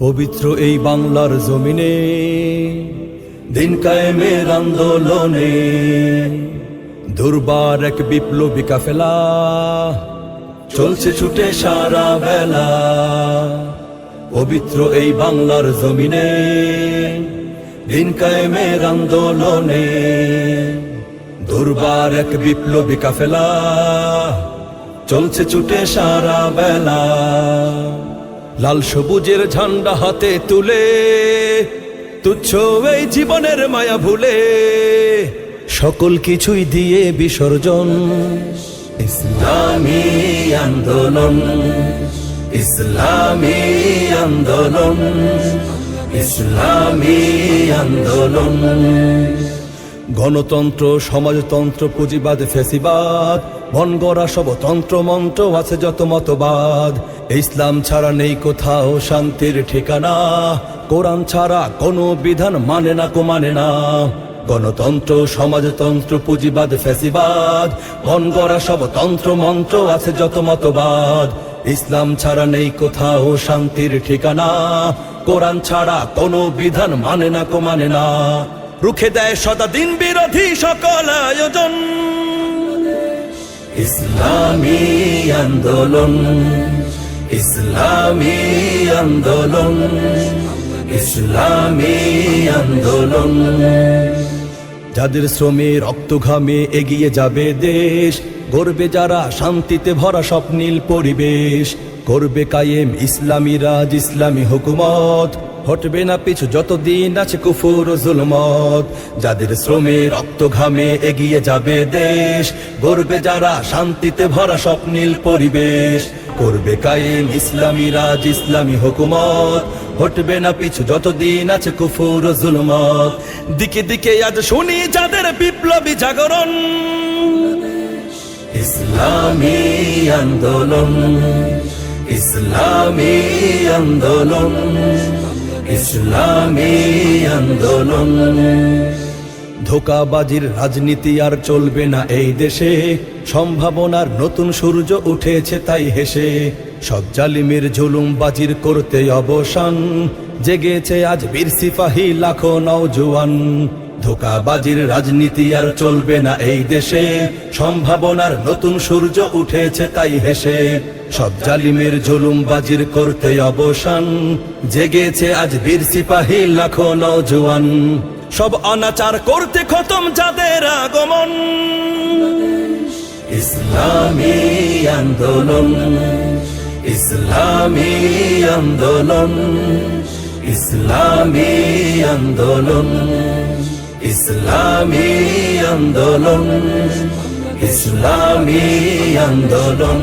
পবিত্র এই বাংলার জমিনে, দিন কায়েমের আন্দোলনে, দুর্বার এক বিপ্লবী কাফেলা, চলছে ছুটে সারা বেলা। পবিত্র এই বাংলার জমিনে, দিন কায়েমের আন্দোলনে, দুর্বার এক বিপ্লবী কাফেলা, চলছে ছুটে সারা বেলা। লাল সবুজের ঝান্ডা হাতে তুলে, তুচ্ছ এই জীবনের মায়া ভুলে, সকল কিছুই দিয়ে বিসর্জন। ইসলামী আন্দোলন ইসলামী আন্দোলন ইসলামী আন্দোলন। গণতন্ত্র, সমাজতন্ত্র, পুঁজিবাদ, ফেসিবাদ গড়া সব তন্ত্র মন্ত্র আছে যত মতবাদ। ইসলাম ছাড়া নেই কোথাও শান্তির ঠিকানা। কোরআন ছাড়া কোনো বিধান মানে না কো মানে না। গণতন্ত্র, সমাজতন্ত্র, পুঁজিবাদ, ফেসিবাদ গড়া সব তন্ত্র মন্ত্র আছে যত মতবাদ। ইসলাম ছাড়া নেই কোথাও শান্তির ঠিকানা। কোরআন ছাড়া কোনো বিধান মানে না কো মানে না। রুখে দেয় সদা দিন বিরোধী সকল আয়োজন। ইসলামী আন্দোলন ইসলামী আন্দোলন ইসলামী আন্দোলন। যাদের শ্রমে রক্ত ঘামে এগিয়ে যাবে দেশ গর্বে যারা শান্তিতে ভরা স্বপ্নীল পরিবেশ। করবে কায়েম ইসলামী রাজ, ইসলামী হুকুমত। হটবে না পিছু যতদিন আছে কুফুর জুলমত। যাদের শ্রমে রক্ত ঘামে এগিয়ে যাবে দেশ গর্বে যারা শান্তিতে ভরা স্বপ্নীল পরিবেশ। করবে কায়েম ইসলামী রাজ, ইসলামী হুকুমত। হটবে না পিছু যতদিন আছে কুফুর জুলমত। দিকে দিকে আজ শুনি যাদের বিপ্লবী জাগরণ। ইসলামী আন্দোলন। আন্দোলন, ইসলামী আন্দোলন। ধোকাবাজির রাজনীতি আর চলবে না এই দেশে, সম্ভাবনার নতুন সূর্য উঠেছে তাই হেসে। সব জালিমের জুলুমবাজির করতে অবসান, জেগেছে আজ বীর সিপাহী লাখো নওজোয়ান। ধোকাবাজির রাজনীতি আর চলবে না এই দেশে, সম্ভাবনার নতুন সূর্য উঠেছে তাই হেসে। সব জালিমের জুলুমবাজির করতে অবসান। জেগেছে আজ বীর সিপাহী লাখো নওজোয়ান। সব অনাচার করতে খতম যাদের আগমন। ইসলামী আন্দোলন ইসলামী আন্দোলন ইসলামী আন্দোলন ইসলামী আন্দোলন ইসলামী আন্দোলন।